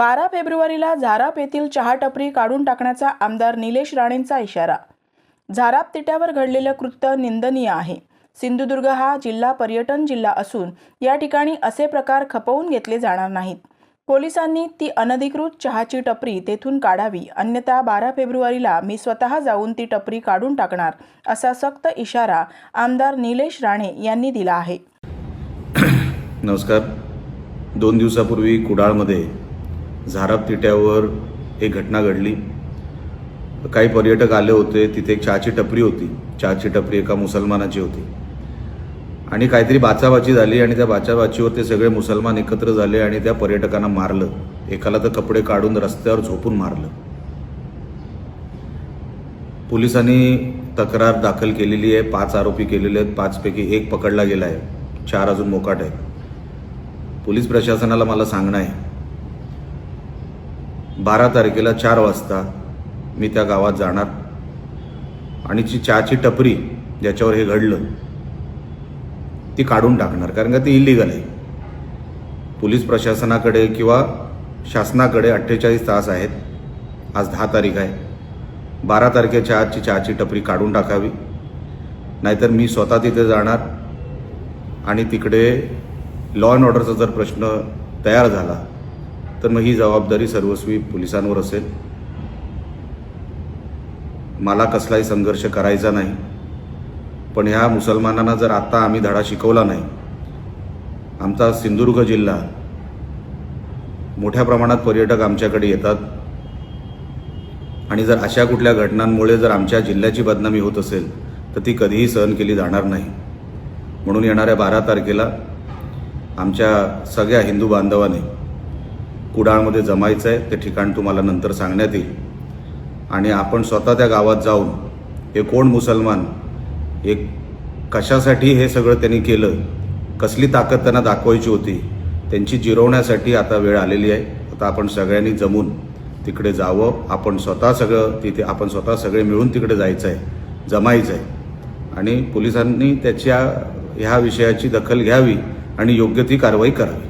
बारा फेब्रुवारीला झाराप येथील चहा टपरी काढून टाकण्याचा आमदार निलेश राणेंचा इशारा. झाराप तिट्यावर घडलेलं कृत्य निंदनीय आहे. सिंधुदुर्ग हा जिल्हा पर्यटन जिल्हा असून या ठिकाणी असे प्रकार खपवून घेतले जाणार नाहीत. पोलिसांनी ती अनधिकृत चहाची टपरी तेथून काढावी अन्यथा बारा फेब्रुवारीला मी स्वतः जाऊन ती टपरी काढून टाकणार असा सक्त इशारा आमदार निलेश राणे यांनी दिला आहे. नमस्कार. दोन दिवसापूर्वी कुडाळमध्ये झाराप तिट्यावर एक घटना घडली. काही पर्यटक आले होते तिथे एक चहाची टपरी होती. चहाची टपरी एका मुसलमानाची होती. आणि काहीतरी बाचाबाची झाली आणि त्या बाचाबाचीवर ते सगळे मुसलमान एकत्र झाले आणि त्या पर्यटकांना मारलं. एकाला तर कपडे काढून रस्त्यावर झोपून मारलं. पोलिसांनी तक्रार दाखल केलेली आहे. पाच आरोपी केलेले आहेत. पाचपैकी एक पकडला गेला आहे. चार अजून मोकाट आहेत. पोलीस प्रशासनाला मला सांगणं आहे. बारा तारखेला चार वाजता मी त्या गावात जाणार. आणि जी चहाची टपरी ज्याच्यावर हे घडलं ती काढून टाकणार कारण का ती इलिगल आहे. पोलीस प्रशासनाकडे किंवा शासनाकडे अठ्ठेचाळीस तास आहेत. आज दहा तारीख आहे. बारा तारखेच्या आजची चहाची टपरी काढून टाकावी. नाहीतर मी स्वतः तिथे जाणार. आणि तिकडे लॉ अँड ऑर्डरचा जर प्रश्न तयार झाला तर मग ही जबाबदारी सर्वस्वी पोलिसांवर असेल. मला कसलाही संघर्ष करायचा नाही. पण ह्या मुसलमानांना जर आत्ता आम्ही धडा शिकवला नाही आमचा सिंधुदुर्ग जिल्हा मोठ्या प्रमाणात पर्यटक आमच्याकडे येतात. आणि जर अशा कुठल्या घटनांमुळे जर आमच्या जिल्ह्याची बदनामी होत असेल तर ती कधीही सहन केली जाणार नाही. म्हणून येणाऱ्या बारा तारखेला आमच्या सगळ्या हिंदू बांधवाने कुडाळमध्ये जमायचं आहे ते ठिकाण तुम्हाला नंतर सांगण्यात येईल. आणि आपण स्वतः त्या गावात जाऊन हे कोण मुसलमान हे कशासाठी हे सगळं त्यांनी केलं कसली ताकद त्यांना दाखवायची होती त्यांची जिरवण्यासाठी आता वेळ आलेली आहे. आता आपण सगळ्यांनी जमून तिकडे जावं आपण स्वतः सगळं तिथे आपण स्वतः सगळे मिळून तिकडे जायचं आहे जमायचं आहे. आणि पोलिसांनी त्याच्या ह्या विषयाची दखल घ्यावी आणि योग्य ती कारवाई करावी.